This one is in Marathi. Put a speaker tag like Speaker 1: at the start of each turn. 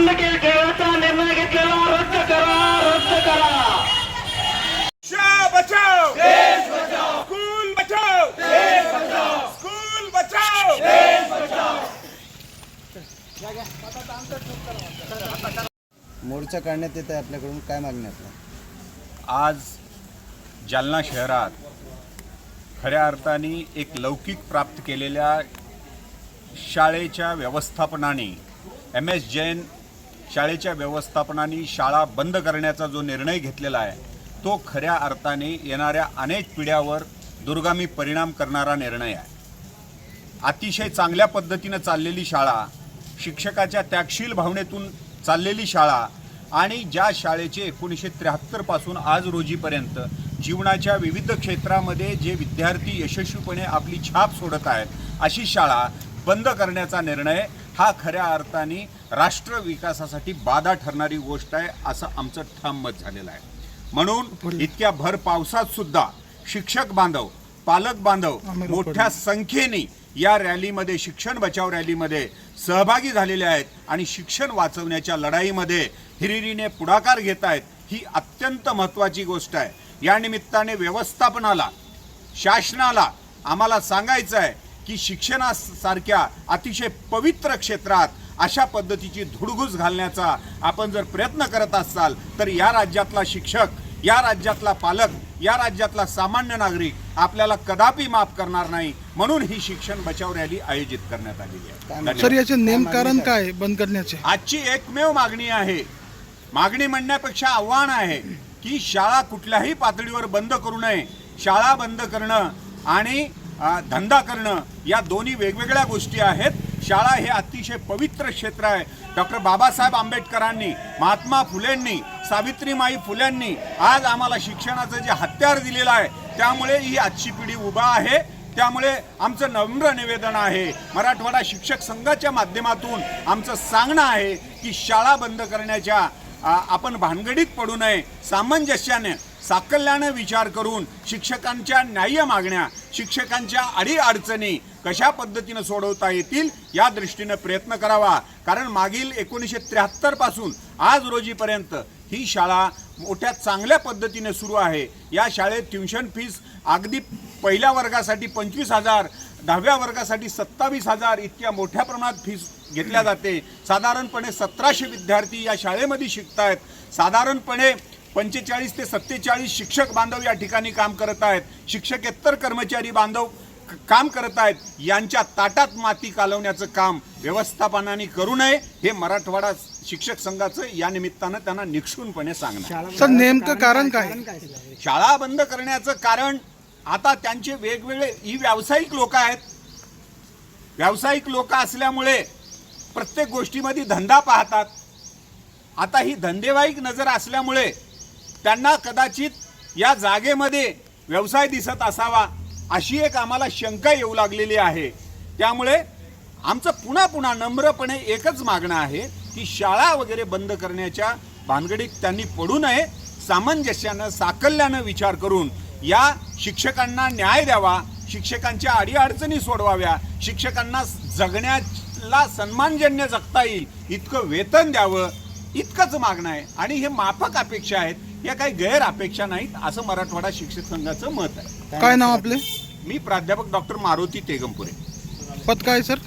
Speaker 1: निर्णय घेतलेला रद्द करा रद्द करा मोर्चा काढण्यात येत आहे आपल्याकडून. काय मागणी आपल्या?
Speaker 2: आज जालना शहरात खऱ्या अर्थाने एक लौकिक प्राप्त केलेल्या शाळेच्या व्यवस्थापनाने एम एस जैन शाळेच्या व्यवस्थापनाने शाळा बंद करण्याचा जो निर्णय घेतलेला आहे तो खऱ्या अर्थाने येणाऱ्या अनेक पिढ्यावर दुर्गामी परिणाम करणारा निर्णय आहे. अतिशय चांगल्या पद्धतीनं चाललेली शाळा शिक्षकाच्या त्यागशील भावनेतून चाललेली शाळा आणि ज्या शाळेचे एकोणीसशे त्र्याहत्तरपासून आज रोजीपर्यंत जीवनाच्या विविध क्षेत्रामध्ये जे विद्यार्थी यशस्वीपणे आपली छाप सोडत आहेत अशी शाळा बंद करण्याचा निर्णय हा खऱ्या अर्थाने राष्ट्र विकासासाठी बाधा ठरणारी गोष्ट आहे असं आमचं ठाम मत झालेलं आहे. म्हणून इतक्या भर पावसात सुद्धा शिक्षक बांधव पालक बांधव मोठ्या संख्येने या रॅलीमध्ये शिक्षण बचाव रॅलीमध्ये सहभागी झालेले आहेत आणि शिक्षण वाचवण्याच्या लढाईमध्ये हिरिरीने पुढाकार घेत आहेत ही अत्यंत महत्त्वाची गोष्ट आहे. या निमित्ताने व्यवस्थापनाला शासनाला आम्हाला सांगायचं आहे की शिक्षणासारख्या अतिशय पवित्र क्षेत्रात अशा पद्धतीची धुडगूस घालण्याचा आपण जर प्रयत्न करत असाल तर या राज्यातला शिक्षक या राज्यातला पालक या राज्यातला सामान्य नागरिक आपल्याला कदापि माफ करणार नाही. म्हणून ही शिक्षण बचाव रॅली आयोजित करण्यात आलेली आहे.
Speaker 3: सर याचे नेम कारण काय बंद करण्याचे?
Speaker 2: आजची एकमेव मागणी आहे. मागणी म्हणण्यापेक्षा आव्हान आहे की शाळा कुठल्याही पातळीवर बंद करू नये. शाळा बंद करणं आणि धंदा करणं या दोन्ही वेगवेगळ्या गोष्टी आहेत. शाळा हे अतिशय पवित्र क्षेत्र आहे. डॉक्टर बाबासाहेब आंबेडकरांनी महात्मा फुलेंनी सावित्रीमाई फुल्यांनी आज आम्हाला शिक्षणाचं जे हत्यार दिलेलं आहे त्यामुळे ही आजची पिढी उभा आहे. त्यामुळे आमचं नम्र निवेदन आहे. मराठवाडा शिक्षक संघाच्या माध्यमातून आमचं सांगणं आहे की शाळा बंद करण्याच्या आपण भानगडीत पडू नये सामंजस्याने साकल्यानं विचार करून शिक्षकांच्या न्याय्य मागण्या शिक्षकांच्या अडीअडचणी कशा पद्धतीनं सोडवता येतील या दृष्टीनं प्रयत्न करावा. कारण मागील एकोणीसशे त्र्याहत्तरपासून आज रोजीपर्यंत ही शाळा मोठ्या चांगल्या पद्धतीने सुरू आहे. या शाळेत ट्युशन फीस अगदी पहिल्या वर्गासाठी पंचवीस हजार दहाव्या वर्गासाठी सत्तावीस हजार इतक्या मोठ्या प्रमाणात फीस घेतल्या जाते. साधारणपणे सतराशे विद्यार्थी या शाळेमध्ये शिकतायत. साधारणपणे पंचेचाळीस ते सत्तेचाळीस शिक्षक बांधव या ठिकाणी काम करत आहेत. शिक्षकेतर कर्मचारी बांधव काम करत आहेत. यांच्या ताटात माती कालवण्याचं काम व्यवस्थापनाने करू नये हे मराठवाडा शिक्षक संघाचं या निमित्तानं त्यांना निक्षूनपणे सांगणार
Speaker 3: सर नेमकं कारण काय?
Speaker 2: शाळा बंद करण्याचं कारण आता त्यांचे वेगवेगळे ही व्यावसायिक लोक आहेत. व्यावसायिक लोक असल्यामुळे प्रत्येक गोष्टीमध्ये धंदा पाहतात. आता ही धंदेवाईक नजर असल्यामुळे त्यांना कदाचित या जागेमध्ये व्यवसाय दिसत असावा अशी एक आम्हाला शंका येऊ लागलेली आहे. त्यामुळे आमचं पुन्हा पुन्हा नम्रपणे एकच मागणं आहे की शाळा वगैरे बंद करण्याच्या भानगडीत त्यांनी पडू नये सामंजस्यानं साकल्यानं विचार करून या शिक्षकांना न्याय द्यावा शिक्षकांच्या अडीअडचणी सोडवाव्या शिक्षकांना जगण्याला सन्मानजन्य जगता येईल इतकं वेतन द्यावं इतकंच मागणं आहे. आणि हे माफक अपेक्षा आहेत या काही गैर अपेक्षा नाहीत असं मराठवाडा शिक्षक संघाचं मत आहे.
Speaker 3: काय नाव आपले?
Speaker 2: मी प्राध्यापक डॉक्टर मारुती तेगमपुरे.
Speaker 3: पद काय सर?